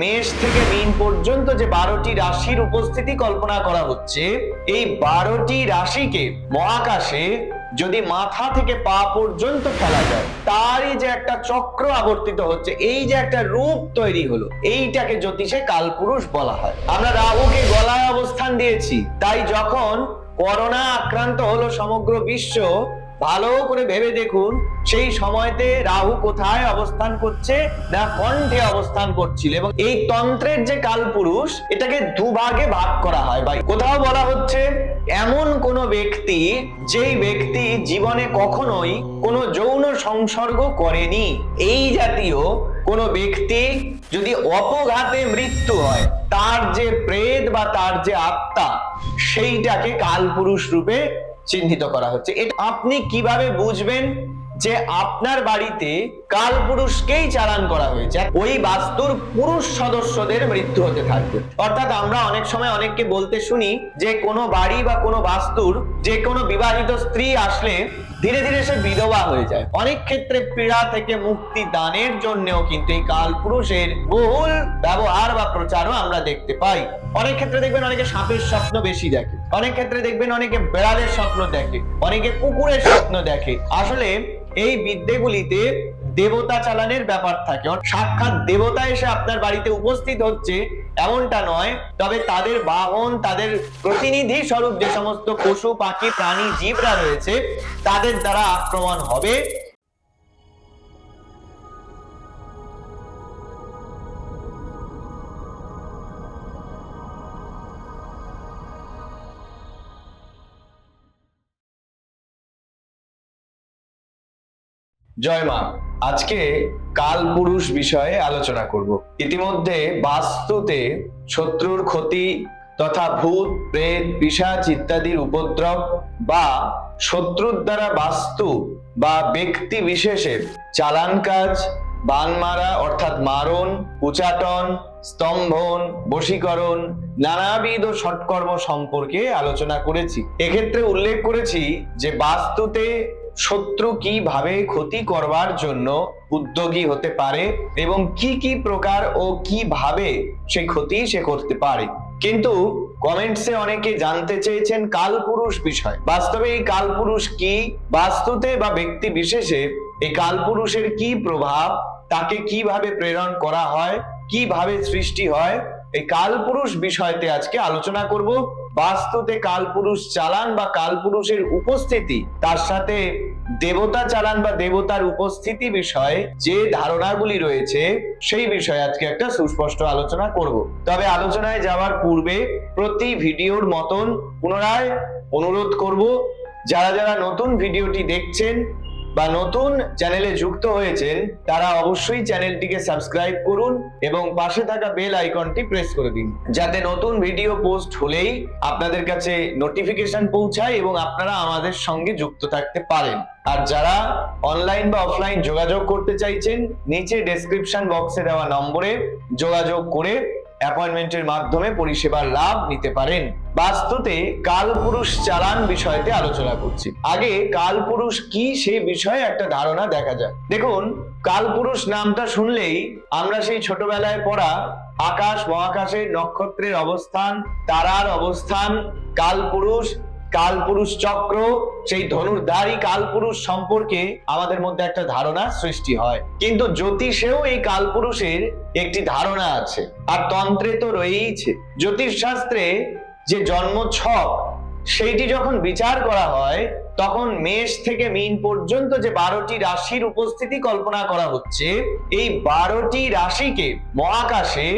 মেষ থেকে মিন পর্যন্ত যে বারোটি রাশির উপস্থিতি কল্পনা করা হচ্ছে, এই বারোটি রাশিকে মহাকাশে যদি মাথা থেকে পা পর্যন্ত ফেলা যায়, তারই যে একটা চক্র আবর্তিত হচ্ছে, এই যে একটা রূপ তৈরি হলো, এইটাকে জ্যোতিষে কালপুরুষ বলা হয়। আমরা রাহুকে গলায় অবস্থান দিয়েছি, তাই যখন করোনা আক্রান্ত হলো সমগ্র বিশ্ব ভালো করে ভেবে দেখুন, সেই সময়তে রাহু কোথায় অবস্থান করছে না কণ্ঠে অবস্থান করছিল। এবং এই তন্ত্রের যে কালপুরুষ, এটাকে দুভাগে ভাগ করা হয়। বা কোথাও বলা হচ্ছে এমন কোন ব্যক্তি, যেই ব্যক্তি জীবনে কখনোই কোনো যৌন সংসর্গ করেনি। এই জাতীয় কোন ব্যক্তি যদি অপঘাতে মৃত্যু হয়, তার যে প্রেত বা তার যে আত্মা, সেইটাকে কালপুরুষ রূপে চিহ্নিত করা হচ্ছে। এটা আপনি কীভাবে বুঝবেন? যে আপনার বাড়িতে কালপুরুষকেই চালান করা হয়েছে, ওই বাস্তুর পুরুষ সদস্যদের মৃত্যু হতে থাকবে। অর্থাৎ আমরা অনেক সময় অনেককে বলতে শুনি যে কোনো বাড়ি বা কোনো বাস্তুর যে কোনো বিবাহিত স্ত্রী আসলে ধীরে ধীরে সে বিধবা হয়ে যায়। অনেক ক্ষেত্রে পীড়া থেকে মুক্তি দানের জন্যও কিন্তু এই কালপুরুষের বহুল ব্যবহার বা প্রচারও আমরা দেখতে পাই। অনেক ক্ষেত্রে দেখবেন অনেকে সাপের স্বপ্ন বেশি দেখে, অনেক ক্ষেত্রে দেখবেন অনেকে বেড়ালের স্বপ্ন দেখে, অনেকে কুকুরের স্বপ্ন দেখে। আসলে এই বিদ্যেগুলিতে দেবতা চালানের ব্যাপার থাকে। সাক্ষাৎ দেবতা এসে আপনার বাড়িতে উপস্থিত হচ্ছে, এমনটা নয়। তবে তাদের বাহন, তাদের প্রতিনিধি স্বরূপ যে সমস্ত পশু, পাখি, প্রাণী, জীবরা রয়েছে, তাদের দ্বারা আক্রমণ হবে। জয় মা। আজকে কালপুরুষ বিষয়ে আলোচনা করব। ইতিমধ্যে বাস্তুতে শত্রুর ক্ষতি তথা ভূত, প্রেত, পিশাচ ইত্যাদির উপদ্রব বা শত্রুর দ্বারা বাস্তু বা ব্যক্তি বিশেষের চালান কাজ, বান মারা অর্থাৎ মারণ, উচাটন, স্তম্ভন, বশীকরণ নানাবিধ সৎকর্ম সম্পর্কে আলোচনা করেছি। এক্ষেত্রে উল্লেখ করেছি যে বাস্তুতে শত্রু কীভাবে ক্ষতি করবার জন্য উদ্যোগী হতে পারে এবং কি কি প্রকার ও কীভাবে সে ক্ষতি সে করতে পারে? কিন্তু কমেন্টসে অনেকে জানতে চেয়েছেন কালপুরুষ বিষয়। বাস্তবে এই কালপুরুষ কি? বাস্তুতে বা ব্যক্তি বিশেষে এই কালপুরুষের কি প্রভাব? তাকে কীভাবে প্রেরণ করা হয়? কীভাবে সৃষ্টি হয়? এই কালপুরুষ বিষয়তে আজকে আলোচনা করব। বাস্তুতে কালপুরুষ চালান বা কালপুরুষের উপস্থিতি, তার সাথে দেবতা চালান বা দেবতার উপস্থিতি বিষয়ে যে ধারণাগুলি রয়েছে, সেই বিষয়ে আজকে একটা সুস্পষ্ট আলোচনা করব। তবে আলোচনায় যাওয়ার পূর্বে প্রতি ভিডিওর মতন পুনরায় অনুরোধ করব, যারা যারা নতুন ভিডিওটি দেখছেন বা নতুন চ্যানেলে যুক্ত হয়েছেন, তারা অবশ্যই চ্যানেলটিকে সাবস্ক্রাইব করুন এবং পাশে থাকা বেল আইকনটি প্রেস করে দিন। যাতে নতুন ভিডিও পোস্ট হলেই আপনাদের কাছে নোটিফিকেশন পৌঁছায় এবং আপনারা আমাদের সঙ্গে যুক্ত থাকতে পারেন। আর যারা অনলাইন বা অফলাইন যোগাযোগ করতে চাইছেন, নিচে ডেসক্রিপশন বক্সে দেওয়া নম্বরে যোগাযোগ করে অ্যাপয়েন্টমেন্টের মাধ্যমে পরিষেবার লাভ নিতে পারেন। বাস্তুতে কালপুরুষ চালান বিষয়তে আলোচনা করছি। আগে কালপুরুষ কি সে বিষয়ে একটা ধারণা দেখা যায় দেখুন, কালপুরুষ নামটা শুনলেই আমরা সেই ছোটবেলায় পড়া আকাশ, মহাকাশের নক্ষত্রের অবস্থান, তারার অবস্থান, কালপুরুষ কালপুরুষ চক্র, সেই ধনুর্ধারী কালপুরুষ সম্পর্কে আমাদের মধ্যে একটা ধারণা সৃষ্টি হয়। কিন্তু জ্যোতিষেও এই কালপুরুষের একটি ধারণা আছে, আর তন্ত্রে তো রয়েইছে। জ্যোতিষ শাস্ত্রে যে জন্ম ছক, সেইটি যখন বিচার করা হয়, তখন মেষ থেকে মিন পর্যন্ত যে বারোটি রাশির উপস্থিতি কল্পনা করা হচ্ছে, এই বারোটি রাশিকে মহাকাশে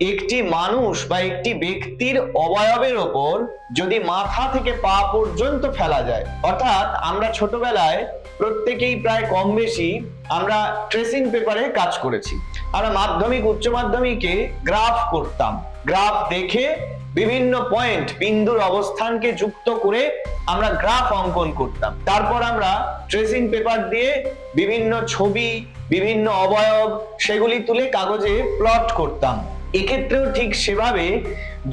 একটি মানুষ বা একটি ব্যক্তির অবয়বের ওপর যদি মাথা থেকে পা পর্যন্ত ফেলা যায়, অর্থাৎ আমরা ছোটবেলায় প্রত্যেকেই প্রায় কম বেশি আমরা ট্রেসিং পেপারে কাজ করেছি। আমরা মাধ্যমিক, উচ্চ মাধ্যমিকে গ্রাফ করতাম। গ্রাফ দেখে বিভিন্ন পয়েন্ট বিন্দুর অবস্থানকে যুক্ত করে আমরা গ্রাফ অঙ্কন করতাম। তারপর আমরা ট্রেসিং পেপার দিয়ে বিভিন্ন ছবি, বিভিন্ন অবয়ব, সেগুলি তুলে কাগজে প্লট করতাম। এক্ষেত্রেও ঠিক সেভাবে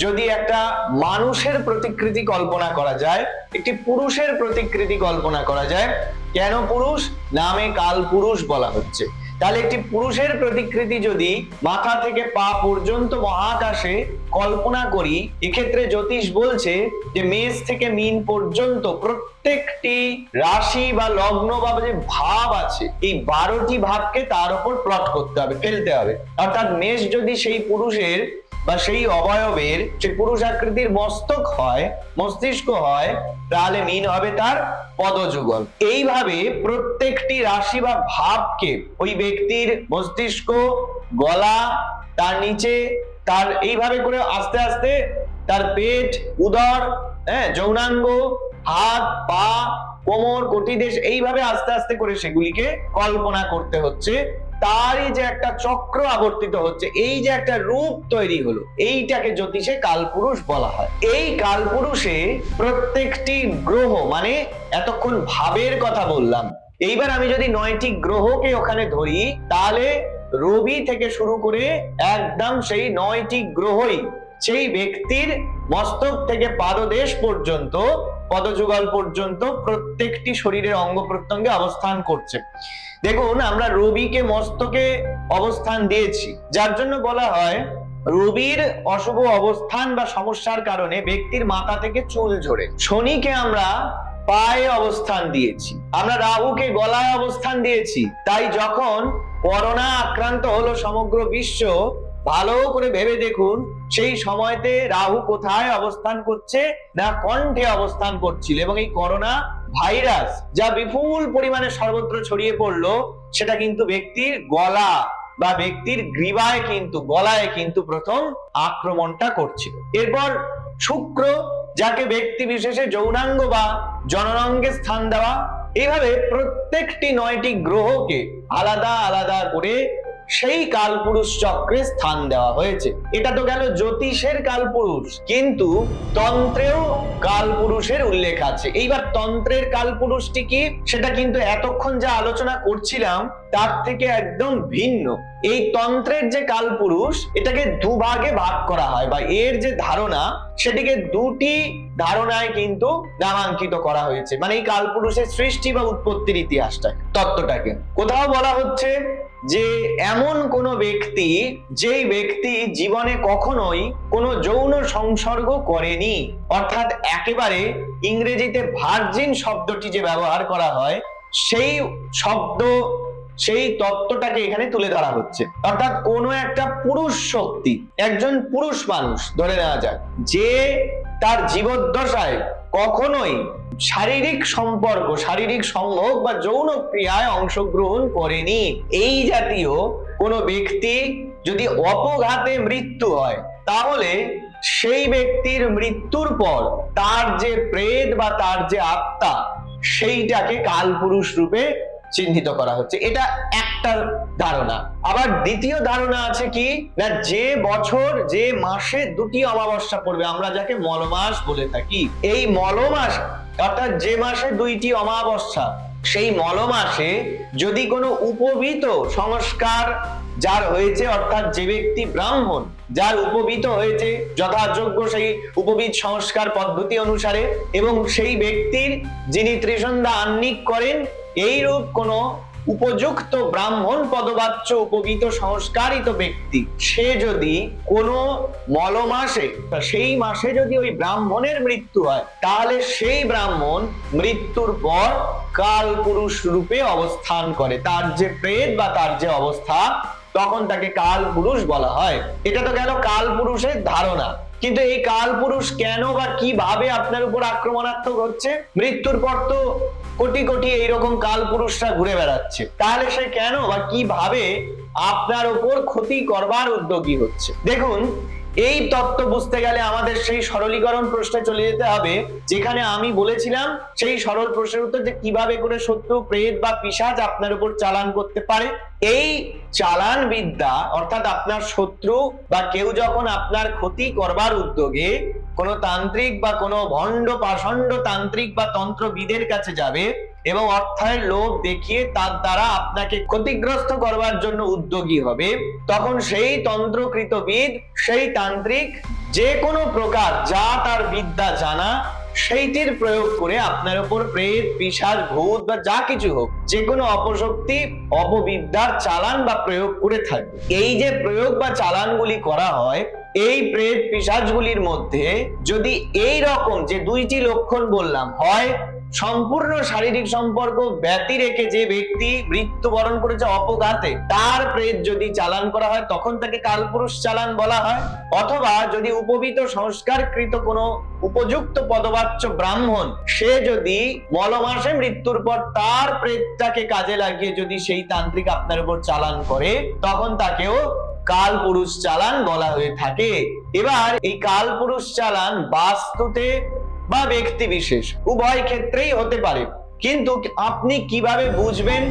যদি একটা মানুষের প্রতিকৃতি কল্পনা করা যায়, একটি পুরুষের প্রতিকৃতি কল্পনা করা যায়, কেন পুরুষ? নামে কাল পুরুষ বলা হচ্ছে। তাহলে একটি পুরুষের প্রতিকৃতি যদি মাথা থেকে পা পর্যন্ত মহাকাশে কল্পনা করি, এক্ষেত্রে জ্যোতিষ বলছে যে মেষ থেকে মিন পর্যন্ত প্রত্যেকটি রাশি বা লগ্ন বা যে ভাব আছে, এই বারোটি ভাবকে তার উপর প্লট করতে হবে, ফেলতে হবে। অর্থাৎ মেষ যদি সেই পুরুষের বা সেই অবয়বের যে পুরুষ আকৃতির মস্তক হয়, মস্তিষ্ক হয়, তাহলে মিন হবে তার পদযুগল। এইভাবে প্রত্যেকটি রাশি বা ভাবকে ওই ব্যক্তির মস্তিষ্ক, গলা, তার নিচে, তার এইভাবে করে আস্তে আস্তে তার পেট, উদর হ্যাঁ যৌনাঙ্গ, হাত, পা, কোমর কটিদেশ এইভাবে আস্তে আস্তে করে সেগুলিকে কল্পনা করতে হচ্ছে। তারই যে একটা চক্র আবর্তিত হচ্ছে, এই যে একটা রূপ তৈরি হলো, এইটাকে জ্যোতিষে কালপুরুষ বলা হয়। এই কালপুরুষে প্রত্যেকটি গ্রহ মানে এতক্ষণ ভাবের কথা বললাম, এইবার আমি যদি নয়টি গ্রহকে ওখানে ধরি, তাহলে রবি থেকে শুরু করে একদম সেই নয়টি গ্রহই, সেই ব্যক্তির মস্তক থেকে পাদদেশ পর্যন্ত পদযুগল পর্যন্ত প্রত্যেকটি শরীরের অঙ্গ প্রত্যঙ্গে অবস্থান করছে। দেখুন, আমরা রবিকে মস্তকে অবস্থান দিয়েছি, যার জন্য বলা হয় রবির অশুভ অবস্থান বা সমস্যার কারণে ব্যক্তির মাথা থেকে চুল ঝরে। শনিকে আমরা পায়ে অবস্থান দিয়েছি, আমরা রাহুকে গলায় অবস্থান দিয়েছি, তাই যখন করোনা আক্রান্ত হলো সমগ্র বিশ্ব ভালো করে ভেবে দেখুন, সেই সময়তে রাহু কোথায় অবস্থান করছে না কণ্ঠে অবস্থান করছিল এবং এই করোনা ভাইরাস যা বিপুল পরিমাণে সর্বত্র ছড়িয়ে পড়ল, সেটা কিন্তু ব্যক্তির গলা বা ব্যক্তির গ্রীবায় কিন্তু, গলায় কিন্তু প্রথম আক্রমণটা করছিল। এরপর শুক্র, যাকে ব্যক্তি বিশেষে যৌনাঙ্গ বা জননাঙ্গে স্থান দেওয়া, এভাবে প্রত্যেকটি নয়টি গ্রহকে আলাদা আলাদা করে সেই কালপুরুষ চক্রে স্থান দেওয়া হয়েছে। এটা তো গেল জ্যোতিষের কালপুরুষ। কিন্তু তন্ত্রেও কালপুরুষের উল্লেখ আছে। এইবার তন্ত্রের কালপুরুষটি কি? সেটা কিন্তু এতক্ষণ যা আলোচনা করছিলাম, তার থেকে একদম ভিন্ন। এই তন্ত্রের যে কালপুরুষ, এটাকে দুভাগে ভাগ করা হয় বা এর যে ধারণা, সেটিকে দুটি ধারণায় কিন্তু নামাঙ্কিত করা হয়েছে। মানে এই কালপুরুষের সৃষ্টি বা উৎপত্তির ইতিহাসটা তত্ত্বটাকে। কোথাও বলা হচ্ছে যে এমন কোন ব্যক্তি, যেই ব্যক্তি জীবনে কখনোই কোনো যৌন সংসর্গ করেনি। অর্থাৎ একেবারে ইংরেজিতে ভার্জিন শব্দটি যে ব্যবহার করা হয়, সেই শব্দ সেই তত্ত্বটাকে এখানে তুলে ধরা হচ্ছে। অর্থাৎ কোনো একটা পুরুষ শক্তি, একজন পুরুষ মানুষ, ধরে নেওয়া যাক, যে তার জীবদ্দশায় কখনোই শারীরিক সম্পর্ক, শারীরিক সংযোগ বা যৌন ক্রিয়ায় অংশগ্রহণ করেনি। এই জাতীয় কোনো ব্যক্তি যদি অপঘাতে মৃত্যু হয়, তাহলে সেই ব্যক্তির মৃত্যুর পর তার যে প্রেত বা তার যে আত্মা, সেইটাকে কালপুরুষ রূপে চিহ্নিত করা হচ্ছে। এটা একটা ধারণা। আবার দ্বিতীয় ধারণা আছে কি? না, যে বছর, যে মাসে দুটি অমাবস্যা পড়বে, আমরা যাকে মলমাস বলে থাকি। এই মলমাস, অর্থাৎ যে মাসে দুইটি অমাবস্যা, সেই মলমাসে যদি কোনো উপবিত সংস্কার যার হয়েছে, অর্থাৎ যে ব্যক্তি ব্রাহ্মণ, যার উপবিত হয়েছে, যথাযোগ্য সেই উপবিত সংস্কার পদ্ধতি অনুসারে, এবং সেই ব্যক্তির যিনি ত্রিসন্ধ্যা আহ্নিক করেন এইরূপ কোন উপযুক্ত ব্রাহ্মণ পদবাচ্য উপবিত সংস্কারিত ব্যক্তি, সে যদি কোনো মলমাসে তা সেই মাসে যদি ওই ব্রাহ্মণের মৃত্যু হয়, তাহলে সেই ব্রাহ্মণ মৃত্যুর পর কাল পুরুষ রূপে অবস্থান করে। তার যে প্রেত বা তার যে অবস্থা, তখন তাকে কাল পুরুষ বলা হয়। এটা তো গেল কাল পুরুষের ধারণা। কিন্তু এই কাল পুরুষ কেন বা কীভাবে আপনার উপর আক্রমণাত্মক হচ্ছে? মৃত্যুর পর তো কোটি কোটি এইরকম কাল পুরুষরা ঘুরে বেড়াচ্ছে। তাহলে সে কেন বা কীভাবে আপনার উপর ক্ষতি করবার উদ্যোগী হচ্ছে? দেখুন এই তত্ত্ব বুঝতে গেলে আমাদের সেই সরলীকরণ প্রশ্নে চলে যেতে হবে, যেখানে আমি বলেছিলাম সেই সরল প্রশ্নের উত্তর যে কীভাবে করে শত্রু, প্রেত বা পিসাজ আপনার উপর চালান করতে পারে। এই চালান বিদ্যা অর্থাৎ আপনার শত্রু বা কেউ যখন আপনার ক্ষতি করবার উদ্যোগে কোনো তান্ত্রিক বা কোনো ভণ্ড পাষণ্ড তান্ত্রিক বা তন্ত্রবিদের কাছে যাবে এবং অর্থের লোভ দেখিয়ে তার দ্বারা আপনাকে ক্ষতিগ্রস্ত করবার জন্য উদ্যোগী হবে। তখন সেই তন্ত্রকৃতবিদ সেই তান্ত্রিক, যে কোনো প্রকার যা তার বিদ্যা জানা, সেইটির প্রয়োগ করে আপনার উপর প্রেত, পিশাচ, ভূত বা যা কিছু হোক, যে কোনো অপশক্তি, অপবিদ্যার চালান বা প্রয়োগ করে থাকবে। এই যে প্রয়োগ বা চালানগুলি করা হয়, এই প্রেত, পিশাচগুলির মধ্যে যদি এই রকম যে দুইটি লক্ষণ বললাম হয় সম্পূর্ণ শারীরিক সম্পর্ক ব্যতি রেখে যে ব্যক্তি মৃত্যুবরণ করেছে অপঘাতে, তার প্রেত যদি চালান করা হয়, তখন তাকে কালপুরুষ চালান বলা হয়। অথবা যদি উপবিত সংস্কারকৃত কোনো উপযুক্ত পদবাচ্য ব্রাহ্মণ, সে যদি মলমাসে মৃত্যুর পর তার প্রেতটাকে কাজে লাগিয়ে যদি সেই তান্ত্রিক আপনার উপর চালান করে, তখন তাকেও কাল পুরুষ চালান বলা হয়ে থাকে। এবার এই কাল পুরুষ চালান বাস্তুতে বা ব্যক্তি বিশেষ, উভয় ক্ষেত্রেই হতে পারে। কিন্তু আপনি কীভাবে বুঝবেন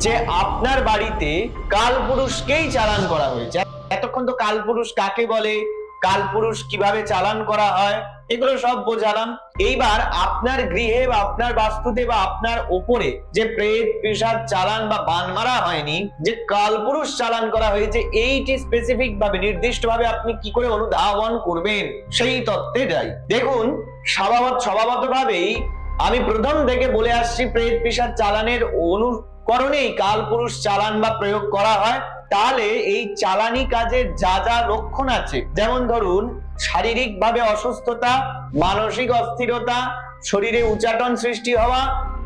যে আপনার বাড়িতে কালপুরুষকেই চালান করা হয়েছে? এতক্ষণ তো কালপুরুষ কাকে বলে? কালপুরুষ কীভাবে চালান করা হয়? এগুলো সব বোঝালাম। এইবার আপনার গৃহে বা আপনার বাস্তুতে বা আপনার ওপরে যে প্রেত পেশাদ চালান বা বান মারা হয়নি, যে কালপুরুষ চালান করা হয়েছে, এইটি স্পেসিফিক ভাবে নির্দিষ্ট ভাবে আপনি কি করে অনুধাবন করবেন? সেই তত্ত্বে যাই। দেখুন, স্বভাবত স্বভাবত ভাবেই আমি প্রথম থেকে বলে আসছি, প্রেত পেশাদ চালানের অনুকরণেই কালপুরুষ চালান বা প্রয়োগ করা হয়। তাহলে এই চালানি কাজের যা যা লক্ষণ আছে, যেমন ধরুন শারীরিক ভাবে অসুস্থতা, মানসিক অস্থিরতা, শরীরে উচাটন সৃষ্টি হওয়া,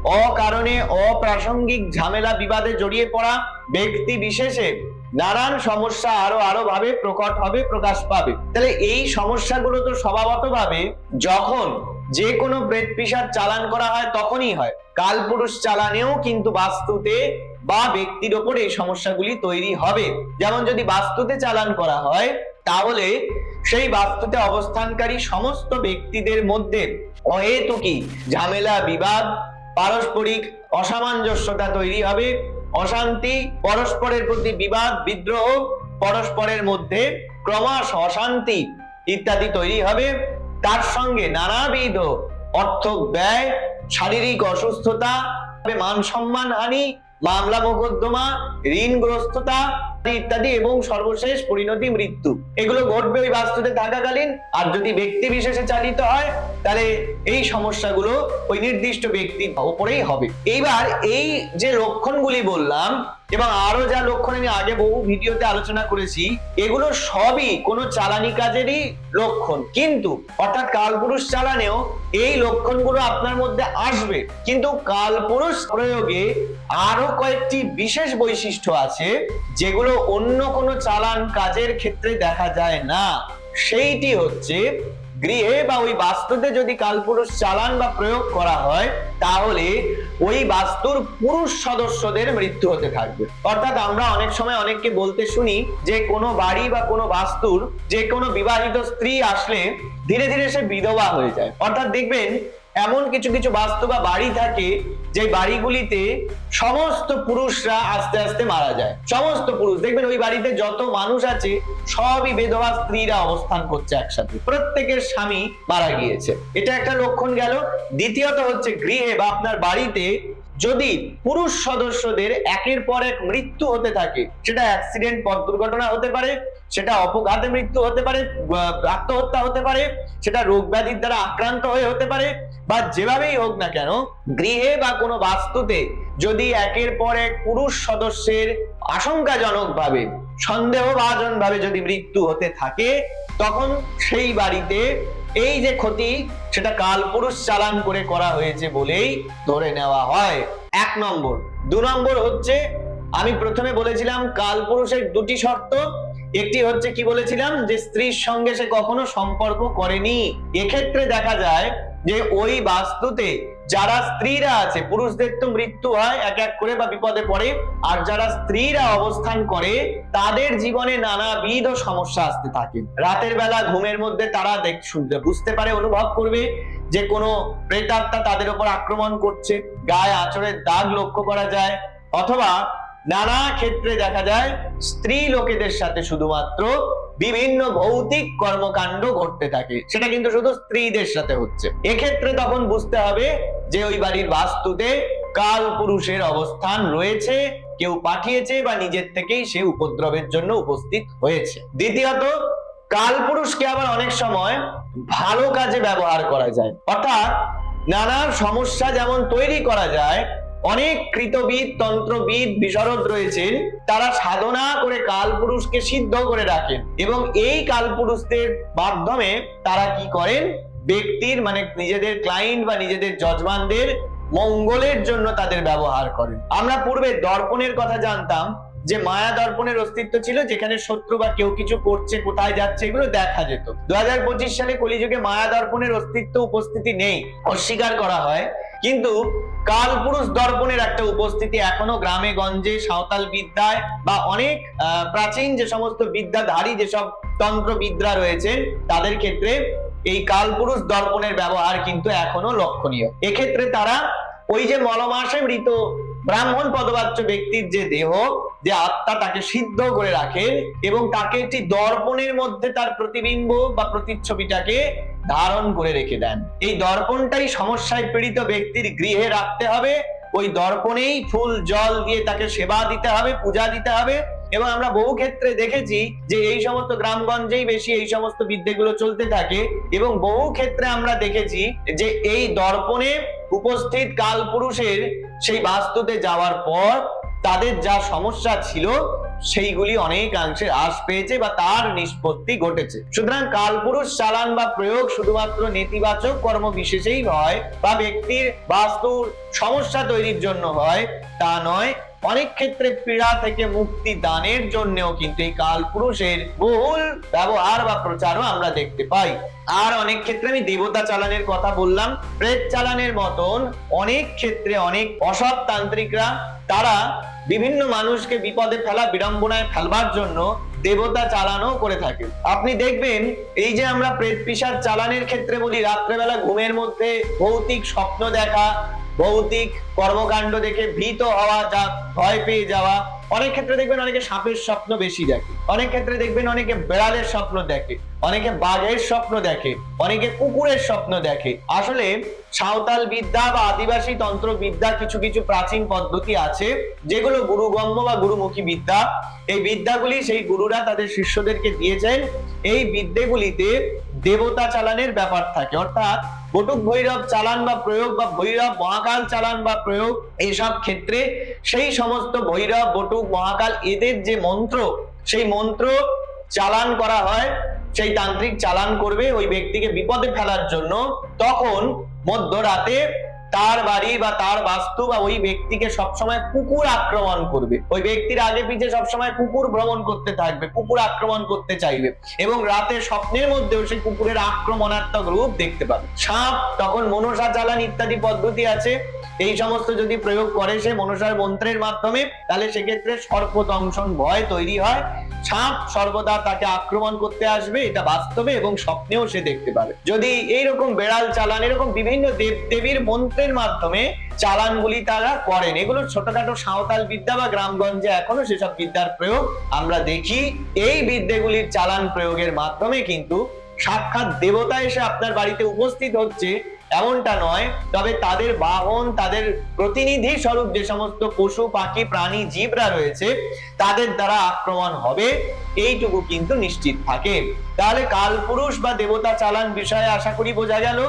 অকারণে অপ্রাসঙ্গিক ঝামেলা বিবাদে জড়িয়ে পড়া ব্যক্তি বিশেষে নানান সমস্যা আরও আরও ভাবে প্রকট হবে, প্রকাশ পাবে। তাহলে এই সমস্যাগুলো তো স্বভাবত ভাবে যখন যে কোনো প্রেত পিসার চালান করা হয় তখনই হয়। কালপুরুষ চালানেও কিন্তু বাস্তুতে বা ব্যক্তির ওপর এই সমস্যাগুলি তৈরি হবে। যেমন যদি বাস্তুতে চালান করা হয় তাহলে সেই বাস্তুতে অবস্থানকারী সমস্ত ব্যক্তিদের মধ্যে অহেতুকি ঝামেলা, বিবাদ, পারস্পরিক অসামঞ্জস্যতা তৈরি হবে। অশান্তি, পরস্পরের প্রতি বিবাদ, বিদ্রোহ, পরস্পরের মধ্যে ক্রমশ অশান্তি ইত্যাদি তৈরি হবে। তার সঙ্গে নানাবিধ অর্থ ব্যয়, শারীরিক অসুস্থতা মান সম্মান হানি মামলা মোকদ্দমা ঋণগ্রস্ততা ইত্যাদি এবং সর্বশেষ পরিণতি মৃত্যু। এগুলো ঘটবে ওই বাস্তুতে থাকাকালীন। আর যদি ব্যক্তি বিশেষে চালিত হয় তাহলে এই সমস্যাগুলো ওই নির্দিষ্ট ব্যক্তির উপরেই হবে। এইবার এই যে লক্ষণগুলি বললাম, এবং আরও যা লক্ষণ আমি আগে বহু ভিডিওতে আলোচনা করেছি, এগুলো সবই কোনো চালানি কাজেরই লক্ষণ। কিন্তু অর্থাৎ কালপুরুষ চালানেও এই লক্ষণগুলো আপনার মধ্যে আসবে। কিন্তু কালপুরুষ প্রয়োগে আরও কয়েকটি বিশেষ বৈশিষ্ট্য আছে, যেগুলো অন্য কোনো চালান কাজের ক্ষেত্রে দেখা যায় না। সেইটি হচ্ছে গৃহে বা ওই বাস্তুতে যদি কালপুরুষ চালান বা প্রয়োগ করা হয়, তাহলে ওই বাস্তুর পুরুষ সদস্যদের মৃত্যু হতে থাকবে। অর্থাৎ আমরা অনেক সময় অনেককে বলতে শুনি যে, কোনো বাড়ি বা কোনো বাস্তুর যে কোনো বিবাহিত স্ত্রী আসলে ধীরে ধীরে সে বিধবা হয়ে যায়। অর্থাৎ দেখবেন, এমন কিছু কিছু বাস্তু বা বাড়ি থাকে যে বাড়িগুলিতে সমস্ত পুরুষরা আস্তে আস্তে মারা যায়। সমস্ত পুরুষ, দেখবেন ওই বাড়িতে যত মানুষ আছে, সবই বেধবা স্ত্রীরা অবস্থান করছে একসাথে। প্রত্যেকের স্বামী মারা গিয়েছে। এটা একটা লক্ষণ গেল। দ্বিতীয়ত হচ্ছে গৃহে বা আপনার বাড়িতে যদি পুরুষ সদস্যদের একের পর এক মৃত্যু হতে থাকে, সেটা অ্যাক্সিডেন্ট পথ দুর্ঘটনা হতে পারে, সেটা অপঘাতে মৃত্যু হতে পারে আত্মহত্যা হতে পারে, সেটা রোগ ব্যাধির দ্বারা আক্রান্ত হয়ে হতে পারে বা যেভাবেই হোক না কেন, গৃহে বা কোনো বাস্তুতে যদি একের পর এক পুরুষ সদস্যের আশঙ্কাজনক ভাবে সন্দেহভাজন ভাবে যদি মৃত্যু হতে থাকে, তখন সেই বাড়িতে এই যে ক্ষতি, সেটা কালপুরুষ চালান করে করা হয়েছে বলেই ধরে নেওয়া হয়। এক নম্বর। দু নম্বর হচ্ছে, আমি প্রথমে বলেছিলাম কালপুরুষের দুটি শর্ত। একটি হচ্ছে কি বলেছিলাম, যে স্ত্রীর সঙ্গে সে কখনো সম্পর্ক করেনি। এক্ষেত্রে দেখা যায় যে ওই বাস্তুতে যারা স্ত্রীরা আছে, পুরুষদের তো মৃত্যু হয় এক এক করে বা বিপদে পড়ে, আর যারা স্ত্রীরা অবস্থান করে, তাদের জীবনে নানাবিধ সমস্যা আসতে থাকে। রাতের বেলা ঘুমের মধ্যে তারা দেখ, শুনতে, বুঝতে পারে, অনুভব করবে যে কোনো প্রেতাত্মা তাদের উপর আক্রমণ করছে, গায়ে আঁচড়ের দাগ লক্ষ্য করা যায়, অথবা নানা ক্ষেত্রে দেখা যায়, স্ত্রী লোকেদের সাথে শুধুমাত্র বিভিন্ন ভৌতিক কর্মকাণ্ড ঘটতে থাকে। সেটা কিন্তু শুধু স্ত্রীদের সাথে হচ্ছে। এক্ষেত্রে তখন বুঝতে হবে যে ওই বাড়ির বাস্তুতে কাল পুরুষের অবস্থান রয়েছে, কেউ পাঠিয়েছে বা নিজের থেকেই সে উপদ্রবের জন্য উপস্থিত হয়েছে। দ্বিতীয়ত কালপুরুষকে আবার অনেক সময় ভালো কাজে ব্যবহার করা যায়। অর্থাৎ নানা সমস্যা যেমন তৈরি করা যায় অনেক কৃতবিদ, তন্ত্রবিদ, বিশরদ রয়েছেন। তারা সাধনা করে কালপুরুষকে সিদ্ধ করে রাখেন এবং এই কালপুরুষদের মাধ্যমে তারা কি করেন? ব্যক্তির মানে নিজেদের ক্লায়েন্ট বা নিজেদের যজমানদের মঙ্গলের জন্য তাদের ব্যবহার করেন। আমরা পূর্বে দর্পণের কথা জানতাম যে মায়া দর্পণের অস্তিত্ব ছিল যেখানে শত্রু বা কেউ কিছু করছে, কোথায় যাচ্ছে, এগুলো দেখা যেত। দু হাজার পঁচিশ সালে কলিযুগে মায়া দর্পণের অস্তিত্ব উপস্থিতি নেই। অস্বীকার করা হয় কিন্তু কালপুরুষ দর্পণের একটা উপস্থিতি এখনও গ্রামে, গঞ্জে, সাঁওতাল বিদ্যায় বা অনেক প্রাচীন যে সমস্ত বিদ্যাধারী যেসব তন্ত্রবিদ্যা রয়েছে, তাদের ক্ষেত্রে এই কালপুরুষ দর্পণের ব্যবহার কিন্তু এখনও লক্ষণীয়। এক্ষেত্রে তারা ওই যে মলমাসে মৃত ব্রাহ্মণ পদবাচ্য ব্যক্তির যে দেহ, যে আত্মা তাকে সিদ্ধ করে রাখেন এবং তাকে একটি দর্পণের মধ্যে তার প্রতিবিম্ব বা প্রতিচ্ছবিটাকে ধারণ করে রেখে দেন। এই দর্পণটাই সমস্যায় পীড়িত ব্যক্তির গৃহে রাখতে হবে। ওই দর্পণেই ফুল, জল দিয়ে তাকে সেবা দিতে হবে, পূজা দিতে হবে এবং আমরা বহু ক্ষেত্রে দেখেছি যে এই সমস্ত গ্রামগঞ্জেই বেশি এই সমস্ত বিদ্যেগুলো চলতে থাকে এবং বহু ক্ষেত্রে আমরা দেখেছি যে এই দর্পণে উপস্থিত কালপুরুষের সেই বাস্তুতে যাওয়ার পর তাদের যা সমস্যা ছিল, সেইগুলি অনেকাংশে হ্রাস পেয়েছে বা তার নিষ্পত্তি ঘটেছে। সুতরাং কালপুরুষ চালান বা প্রয়োগ শুধুমাত্র নেতিবাচক কর্ম বিশেষেই হয় বা ব্যক্তির বাস্তুর সমস্যা তৈরির জন্য হয়, তা নয় অনেক ক্ষেত্রে পীড়া থেকে মুক্তি দানের জন্যও কিন্তু এই কালপুরুষের বহুল ব্যবহার বা প্রচারও আমরা দেখতে পাই। আর অনেক ক্ষেত্রে আমি দেবতা চালানের কথা বললাম, প্রেত চালানের মতন অনেক ক্ষেত্রে অনেক অসৎ তান্ত্রিকরা তারা বিভিন্ন মানুষকে বিপদে ফেলা, বিড়ম্বনায় ফেলবার জন্য দেবতা চালানো করে থাকে। আপনি দেখবেন এই যে আমরা প্রেত পিসার চালানের ক্ষেত্রে বলি, রাত্রেবেলা ঘুমের মধ্যে ভৌতিক স্বপ্ন দেখা ভৌতিক কর্মকাণ্ড দেখে ভীত হওয়া, যা ভয় পেয়ে যাওয়া, অনেক ক্ষেত্রে দেখবেন অনেকে সাপের স্বপ্ন বেশি দেখে, অনেক ক্ষেত্রে দেখবেন অনেকে বেড়ালের স্বপ্ন দেখে, অনেকে বাঘের স্বপ্ন দেখে, অনেকে কুকুরের স্বপ্ন দেখে। আসলে সাঁওতাল বিদ্যা বা আদিবাসী তন্ত্র বিদ্যা কিছু কিছু প্রাচীন পদ্ধতি আছে, যেগুলো গুরুগম্য বা গুরুমুখী বিদ্যা, এই বিদ্যাগুলি সেই গুরুরা তাদের শিষ্যদেরকে দিয়েছেন। এই বিদ্যেগুলিতে দেবতা চালানের ব্যাপার থাকে, অর্থাৎ বটুক ভৈরব চালান বা প্রয়োগ বা ভৈরব মহাকাল চালান বা প্রয়োগ, এইসব ক্ষেত্রে সেই সমস্ত ভৈরব, বটুক, মহাকাল এদের যে মন্ত্র, সেই মন্ত্র চালান করা হয়, সেই তান্ত্রিক চালান করবে ওই ব্যক্তিকে বিপদে ফেলার জন্য। তখন মধ্যরাতে তার বাড়ি বা তার বাস্তু বা ওই ব্যক্তিকে সবসময় কুকুর আক্রমণ করবে। ওই ব্যক্তির আগে পিছে সবসময় কুকুর ভ্রমণ করতে থাকবে, কুকুর আক্রমণ করতে চাইবে এবং রাতে স্বপ্নের মধ্যেও সেই কুকুরের আক্রমণাত্মক রূপ দেখতে পাবে। সাপ, তখন মনসা চালান ইত্যাদি পদ্ধতি আছে। এই সমস্ত যদি প্রয়োগ করে সে মনসার মন্ত্রের মাধ্যমে, তাহলে সেক্ষেত্রে সর্প দংশন ভয় তৈরি হয়। সাপ সর্বদা তাকে আক্রমণ করতে আসবে, এটা বাস্তবে এবং স্বপ্নেও সে দেখতে পাবে। যদি এইরকম বেড়াল চালান, এরকম বিভিন্ন দেব, দেবীর মন্ত্রের মাধ্যমে চালানগুলি তারা করেন এগুলো ছোটখাটো সাঁওতাল বিদ্যা বা গ্রামগঞ্জে এখনও সেসব বিদ্যার প্রয়োগ আমরা দেখি। এই বিদ্যেগুলির চালান প্রয়োগের মাধ্যমে কিন্তু সাক্ষাৎ দেবতা এসে আপনার বাড়িতে উপস্থিত হচ্ছে এমনটা নয়, তবে তাদের বাহন, তাদের প্রতিনিধি স্বরূপ যে সমস্ত পশু, পাখি, প্রাণী, জীবরা রয়েছে, তাদের দ্বারা আক্রমণ হবে, এইটুকু কিন্তু নিশ্চিত থাকে। তাহলে কালপুরুষ বা দেবতা চালান বিষয়ে আশা করি বোঝা গেল।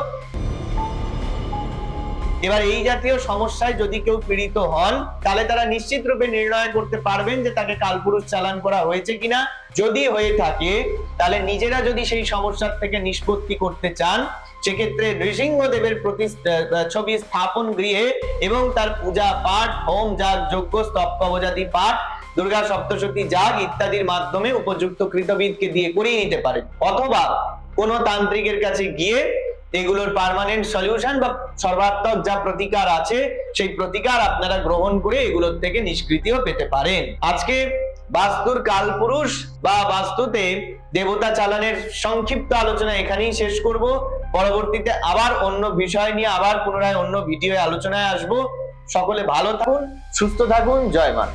এবার এই জাতীয় সমস্যায় যদি কেউ পীড়িত হন, তাহলে তারা নিশ্চিত রূপে নির্ণয় করতে পারবেন যে তাকে কালপুরুষ চালান করা হয়েছে কিনা। যদি হয়ে থাকে, তাহলে নিজেরা যদি সেই সমস্যার থেকে নিষ্পত্তি করতে চান সেক্ষেত্রে নৃসিংহদেবের প্রতি ছবি স্থাপন গৃহে এবং তার পূজা পাঠ, হোম যাগ যজ্ঞ স্তপ্তবজাতি পাঠ, দুর্গা সপ্তশতী যাগ ইত্যাদির মাধ্যমে উপযুক্ত কৃতবিদকে দিয়ে করিয়ে নিতে পারে অথবা কোনো তান্ত্রিকের কাছে গিয়ে এগুলোর পার্মানেন্ট সলিউশন বা সর্বাত্মক যা প্রতিকার আছে, সেই প্রতিকার আপনারা গ্রহণ করে এগুলোর থেকে নিষ্কৃতিও পেতে পারেন। আজকে বাস্তুর কালপুরুষ বা বাস্তুতে দেবতা চালানের সংক্ষিপ্ত আলোচনা এখানেই শেষ করব। পরবর্তীতে আবার অন্য বিষয় নিয়ে আবার পুনরায় অন্য ভিডিও আলোচনায় আসব। সকলে ভালো থাকুন, সুস্থ থাকুন, জয় মা